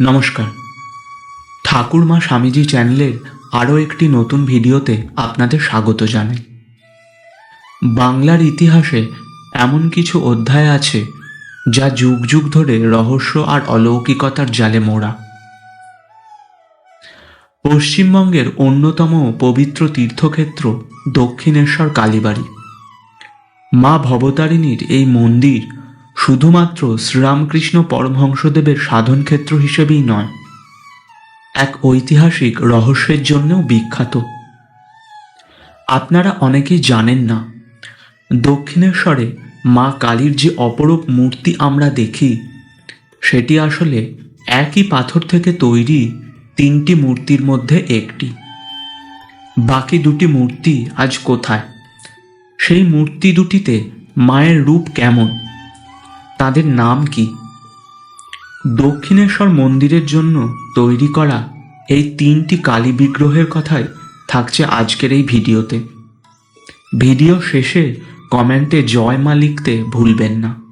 নমস্কার। ঠাকুরমা স্বামীজি চ্যানেলের আরও একটি নতুন ভিডিওতে আপনাদের স্বাগত জানাই। বাংলার ইতিহাসে এমন কিছু অধ্যায় আছে যা যুগ যুগ ধরে রহস্য আর অলৌকিকতার জালে মোড়া। পশ্চিমবঙ্গের অন্যতম পবিত্র তীর্থক্ষেত্র দক্ষিণেশ্বর কালীবাড়ি। মা ভবতারিণীর এই মন্দির শুধুমাত্র শ্রীরামকৃষ্ণ পরমহংসদেবের সাধনক্ষেত্র হিসেবেই নয়, এক ঐতিহাসিক রহস্যের জন্যও বিখ্যাত। আপনারা অনেকেই জানেন না, দক্ষিণেশ্বরে মা কালীর যে অপরূপ মূর্তি আমরা দেখি, সেটি আসলে একই পাথর থেকে তৈরি তিনটি মূর্তির মধ্যে একটি। বাকি দুটি মূর্তি আজ কোথায়? সেই মূর্তি দুটিতে মায়ের রূপ কেমন? তাদের নাম কি? দক্ষিণেশ্বর মন্দিরের জন্য তৈরি করা এই তিনটি কালী বিগ্রহের কথাই থাকছে আজকের এই ভিডিওতে। ভিডিও শেষে কমেন্টে জয় মা লিখতে ভুলবেন না।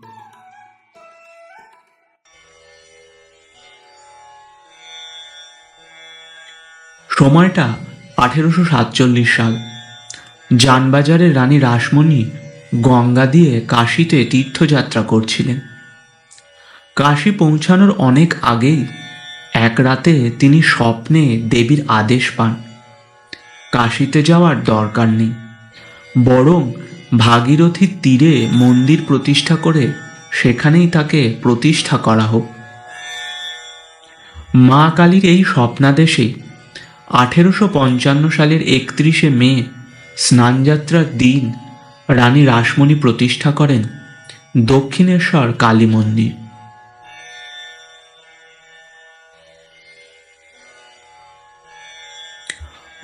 সময়টা আঠেরোশো সাতচল্লিশ সাল। যানবাজারের রানী রাসমণি গঙ্গা দিয়ে কাশিতে তীর্থযাত্রা করছিলেন। কাশী পৌঁছানোর অনেক আগেই এক রাতে তিনি স্বপ্নে দেবীর আদেশ পান। কাশিতে যাওয়ার দরকার নেই। বরং ভাগীরথীর তীরে মন্দির প্রতিষ্ঠা করে সেখানেই তাকে প্রতিষ্ঠা করা হোক। মা কালীর এই স্বপ্নাদেশে আঠেরোশো পঞ্চান্ন সালের একত্রিশে মে স্নানযাত্রার দিন রানী রাসমণি প্রতিষ্ঠা করেন দক্ষিণেশ্বর কালী মন্দির।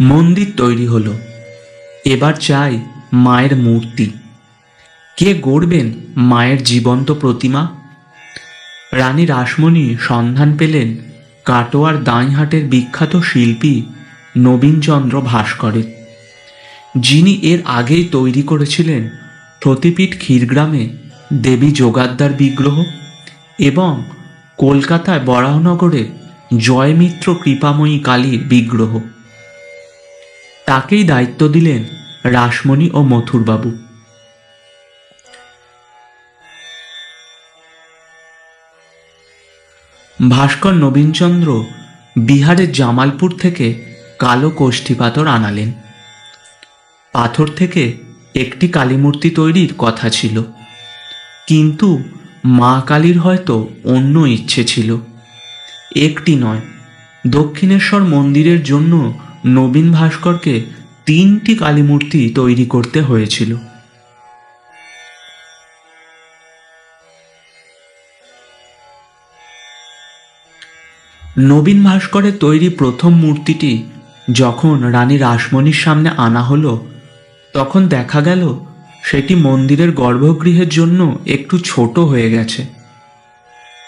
মন্দির তৈরি হলো। এবার চাই মায়ের মূর্তি। কে গড়বেন মায়ের জীবন্ত প্রতিমা? রানী রাসমণি সন্ধান পেলেন কাটোয়ার দাঁইহাটের বিখ্যাত শিল্পী নবীনচন্দ্র ভাস্করের। যিনি এর আগেই তৈরি করেছিলেন প্রতিপীঠ ক্ষীরগ্রামে দেবী যোগাদ্দার বিগ্রহ এবং কলকাতায় বরাহনগরে জয়মিত্র কৃপাময়ী কালীর বিগ্রহ। তাকেই দায়িত্ব দিলেন রাসমণি ও মথুরবাবু। ভাস্কর নবীনচন্দ্র বিহারের জামালপুর থেকে কালো কোষ্ঠী পাথর আনালেন। পাথর থেকে একটি কালীমূর্তি তৈরির কথা ছিল। কিন্তু মা কালীর হয়তো অন্য ইচ্ছে ছিল। একটি নয়, দক্ষিণেশ্বর মন্দিরের জন্য নবীন ভাস্করকে তিনটি কালীমূর্তি তৈরি করতে হয়েছিল। নবীন ভাস্করের তৈরি প্রথম মূর্তিটি যখন রানী রাসমণির সামনে আনা হলো তখন দেখা গেল, সেটি মন্দিরের গর্ভগৃহের জন্য একটু ছোট হয়ে গেছে।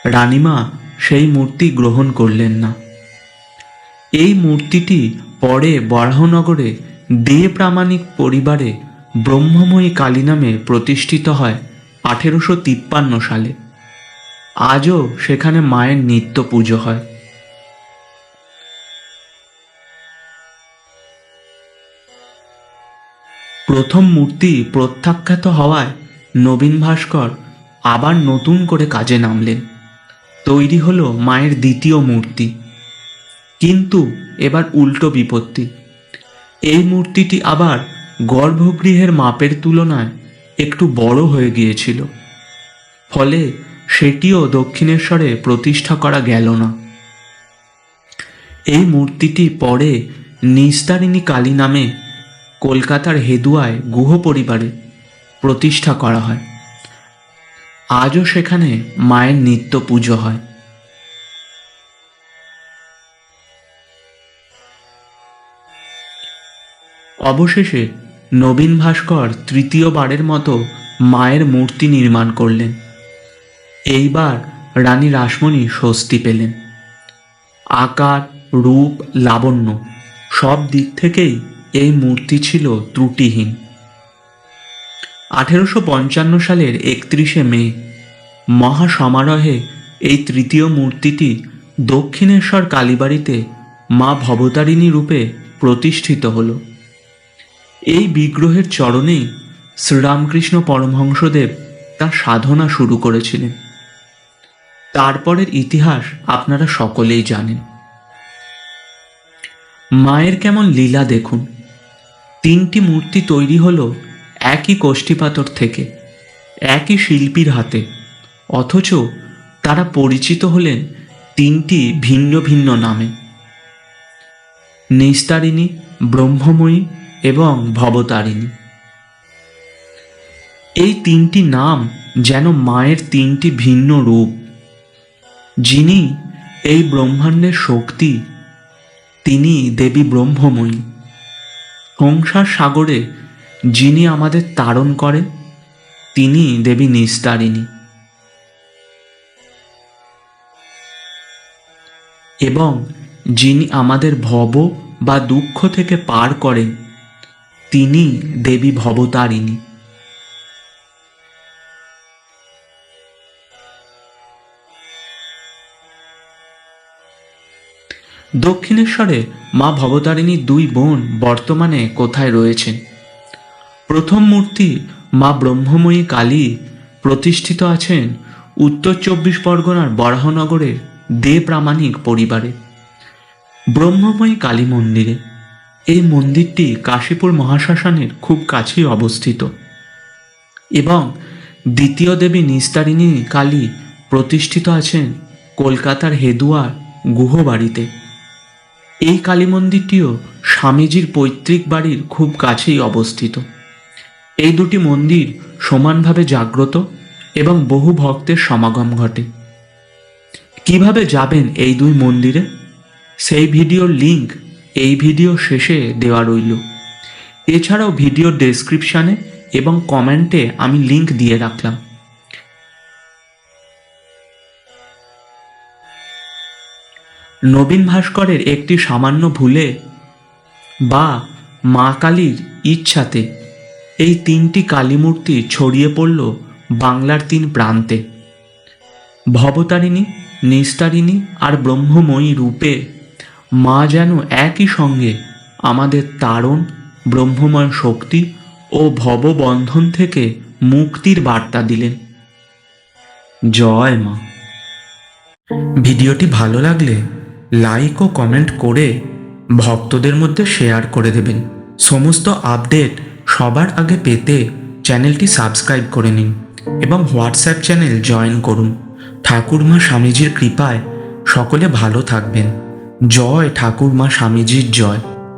রানীমা সেই মূর্তি গ্রহণ করলেন না। এই মূর্তিটি পরে বরাহনগরে দে প্রামাণিক পরিবারে ব্রহ্মময়ী কালী নামে প্রতিষ্ঠিত হয় আঠেরোশো তিপ্পান্ন সালে। আজও সেখানে মায়ের নিত্য পুজো হয়। প্রথম মূর্তি প্রত্যাখ্যাত হওয়ায় নবীন ভাস্কর আবার নতুন করে কাজে নামলেন। তৈরি হলো মায়ের দ্বিতীয় মূর্তি। কিন্তু এবার উল্টো বিপত্তি। এই মূর্তিটি আবার গর্ভগৃহের মাপের তুলনায় একটু বড় হয়ে গিয়েছিল। ফলে সেটিও দক্ষিণেশ্বরে প্রতিষ্ঠা করা গেল না। এই মূর্তিটি পরে নিস্তারিণী কালী নামে কলকাতার হেদুয়ায় গুহ পরিবারে প্রতিষ্ঠা করা হয়। আজও সেখানে মায়ের নিত্য পুজো হয়। অবশেষে নবীন ভাস্কর তৃতীয়বারের মতো মায়ের মূর্তি নির্মাণ করলেন। এইবার রানী রাসমণি স্বস্তি পেলেন। আকার, রূপ, লাবণ্য সব দিক থেকেই এই মূর্তি ছিল ত্রুটিহীন। আঠেরোশো পঞ্চান্ন সালের একত্রিশে মে মহা সমারোহে এই তৃতীয় মূর্তিটি দক্ষিণেশ্বর কালীবাড়িতে মা ভবতারিণী রূপে প্রতিষ্ঠিত হল। এই বিগ্রহের চরণেই শ্রীরামকৃষ্ণ পরমহংসদেব তার সাধনা শুরু করেছিলেন। তারপরের ইতিহাস আপনারা সকলেই জানেন। মায়ের কেমন লীলা দেখুন। তিনটি মূর্তি তৈরি হলো একই কোষ্ঠীপাতর থেকে, একই শিল্পীর হাতে। অথচ তারা পরিচিত হলেন তিনটি ভিন্ন ভিন্ন নামে। নিস্তারিণী, ব্রহ্মময়ী এবং ভবতারিণী। এই তিনটি নাম যেন মায়ের তিনটি ভিন্ন রূপ। যিনি এই ব্রহ্মাণ্ডের শক্তি, তিনি দেবী ব্রহ্মময়ী। সংসার সাগরে যিনি আমাদের তারণ করেন তিনি দেবী নিস্তারিণী। এবং যিনি আমাদের ভব বা দুঃখ থেকে পার করেন, তিনি দেবী ভবতারিণী। দক্ষিণেশ্বরে মা ভবতারিণীর দুই বোন বর্তমানে কোথায় রয়েছেন? প্রথম মূর্তি মা ব্রহ্মময়ী কালী প্রতিষ্ঠিত আছেন উত্তর চব্বিশ পরগনার বরাহনগরের দে প্রামাণিক পরিবারে। ব্রহ্মময়ী কালী মন্দিরে। এই মন্দিরটি কাশীপুর মহাশ্মশানের খুব কাছেই অবস্থিত। এবং দ্বিতীয় দেবী নিস্তারিণী কালী প্রতিষ্ঠিত আছেন কলকাতার হেদুয়ার গুহবাড়িতে। এই কালী মন্দিরটিও স্বামীজির পৈতৃক বাড়ির খুব কাছেই অবস্থিত। এই দুটি মন্দির সমানভাবে জাগ্রত এবং বহু ভক্তের সমাগম ঘটে। কীভাবে যাবেন এই দুই মন্দিরে? সেই ভিডিওর লিংক এই ভিডিও শেষে দেওয়া রইল। এছাড়াও ভিডিও ডেসক্রিপশানে এবং কমেন্টে আমি লিংক দিয়ে রাখলাম। নবীন ভাস্করের একটি সামান্য ভুলে বা মা কালীর ইচ্ছাতে এই তিনটি কালীমূর্তি ছড়িয়ে পড়ল বাংলার তিন প্রান্তে। ভবতারিণী, নিস্তারিণী আর ব্রহ্মময়ী রূপে মা যেন একই সঙ্গে আমাদের তারণ, ব্রহ্মময় শক্তি ও ভববন্ধন থেকে মুক্তির বার্তা দিলেন। জয় মা। ভিডিওটি ভালো লাগলে লাইক ও কমেন্ট করে ভক্তদের মধ্যে শেয়ার করে দেবেন। সমস্ত আপডেট সবার আগে পেতে চ্যানেলটি সাবস্ক্রাইব করে নিন এবং হোয়াটসঅ্যাপ চ্যানেল জয়েন করুন। ঠাকুরমা স্বামীজির কৃপায় সকলে ভালো থাকবেন। জয় ঠাকুরমা স্বামীজির জয়।